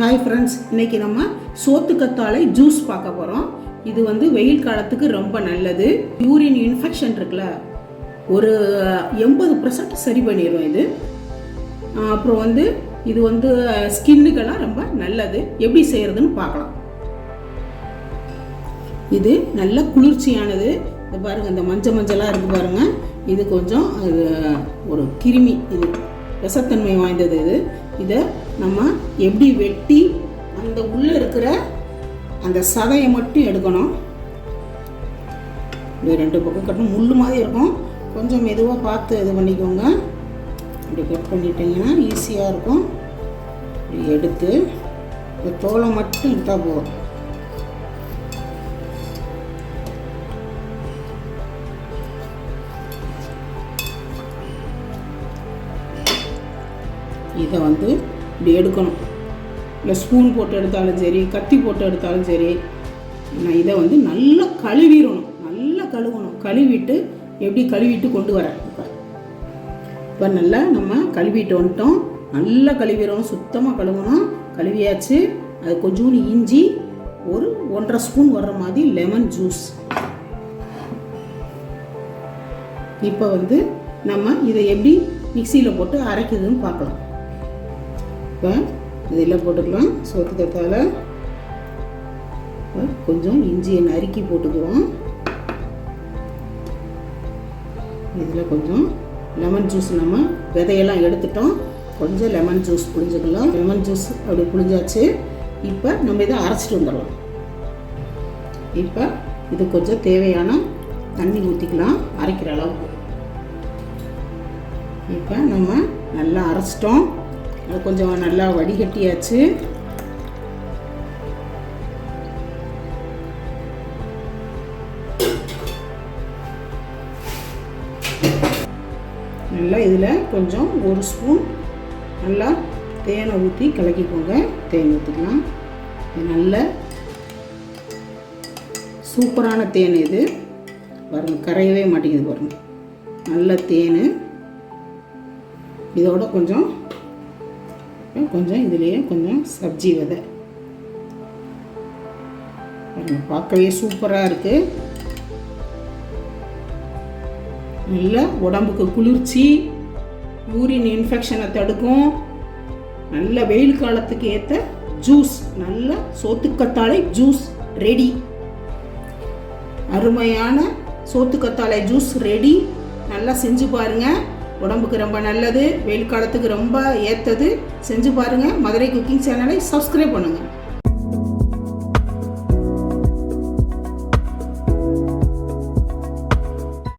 Hi friends இன்னைக்கு நம்ம சோத்துக்கத்தாழை juice பார்க்க போகிறோம் இது வந்து வெயில் காலத்துக்கு ரொம்ப நல்லது. யூரின் இன்ஃபெக்ஷன் இருக்குல்ல ஒரு எண்பது பர்சன்ட் சரி பண்ணிடும் இது. அப்புறம் வந்து இது வந்து ஸ்கின்னுக்கெல்லாம் ரொம்ப நல்லது. எப்படி செய்கிறதுன்னு பார்க்கலாம். இது நல்ல குளிர்ச்சியானது. இது பாருங்க இந்த மஞ்சள் மஞ்சளாக இருக்கு பாருங்க. இது கொஞ்சம் அது ஒரு கிருமி இது விஷத்தன்மை வாய்ந்தது இது. இதை நம்ம எப்படி வெட்டி அந்த உள்ளே இருக்கிற அந்த சதையை மட்டும் எடுக்கணும். இது ரெண்டு பக்கம் கட்டணும் முள் மாதிரி இருக்கும். கொஞ்சம் மெதுவாக பார்த்து இது பண்ணிக்கோங்க. இப்படி கட் பண்ணிட்டீங்கன்னா ஈஸியாக இருக்கும். இப்படி எடுத்து இந்த தோலை மட்டும் எடுத்தால் போதும். இதை வந்து இப்படி எடுக்கணும். இல்லை ஸ்பூன் போட்டு எடுத்தாலும் சரி கத்தி போட்டு எடுத்தாலும் சரி நான் இதை வந்து நல்லா கழுவிடணும். நல்லா கழுவணும். கழுவிட்டு எப்படி கழுவிட்டு கொண்டு வரேன் இப்போ இப்போ நல்லா நம்ம கழுவிட்டு வந்துட்டோம். நல்லா கழுவிடணும். சுத்தமாக கழுவணும். கழுவியாச்சு. அது கொஞ்சோண்டு இஞ்சி ஒரு ஒன்றரை ஸ்பூன் வர்ற மாதிரி லெமன் ஜூஸ் இப்போ வந்து நம்ம இதை எப்படி மிக்சியில் போட்டு அரைக்குதுன்னு பார்க்கலாம். இப்போ இதெல்லாம் போட்டுக்கலாம். சோத்து கத்தால கொஞ்சம் இஞ்சியை நறுக்கி போட்டுக்குவோம் இதில் கொஞ்சம் லெமன் ஜூஸ் நம்ம விதையெல்லாம் எடுத்துட்டோம். கொஞ்சம் லெமன் ஜூஸ் புளிஞ்சுக்கலாம் லெமன் ஜூஸ் அப்படி புளிஞ்சாச்சு இப்போ நம்ம இதை அரைச்சிட்டு வந்துடலாம். இப்போ இது கொஞ்சம் தேவையான தண்ணி ஊற்றிக்கலாம். அரைக்கிற அளவுக்கு. இப்போ நம்ம நல்லா அரைச்சிட்டோம். அது கொஞ்சம் நல்லா வடிகட்டியாச்சு. நல்லா இதில் கொஞ்சம் ஒரு ஸ்பூன் நல்லா தேனை ஊற்றி கலக்கிக்கோங்க. தேன் ஊற்றிக்கலாம் இது நல்ல சூப்பரான தேன் இது. பாருங்கள் கரையவே மாட்டேங்குது பாருங்கள் நல்ல தேன். இதோட கொஞ்சம் கொஞ்சம் இதுலேயே கொஞ்சம் சப்ஜி விதை பார்க்கவே சூப்பராக இருக்குது நல்ல உடம்புக்கு குளிர்ச்சி யூரின் இன்ஃபெக்ஷனை தடுக்கும். நல்ல வெயில் காலத்துக்கு ஏற்ற ஜூஸ் நல்ல சோத்துக்கத்தாழை ஜூஸ் ரெடி. அருமையான சோத்துக்கத்தாழை ஜூஸ் ரெடி. நல்லா செஞ்சு பாருங்க. உடம்புக்கு ரொம்ப நல்லது வெயில் காலத்துக்கு ரொம்ப ஏற்றது செஞ்சு பாருங்க. மதுரை குக்கிங் சேனலை சப்ஸ்கிரைப் பண்ணுங்கள்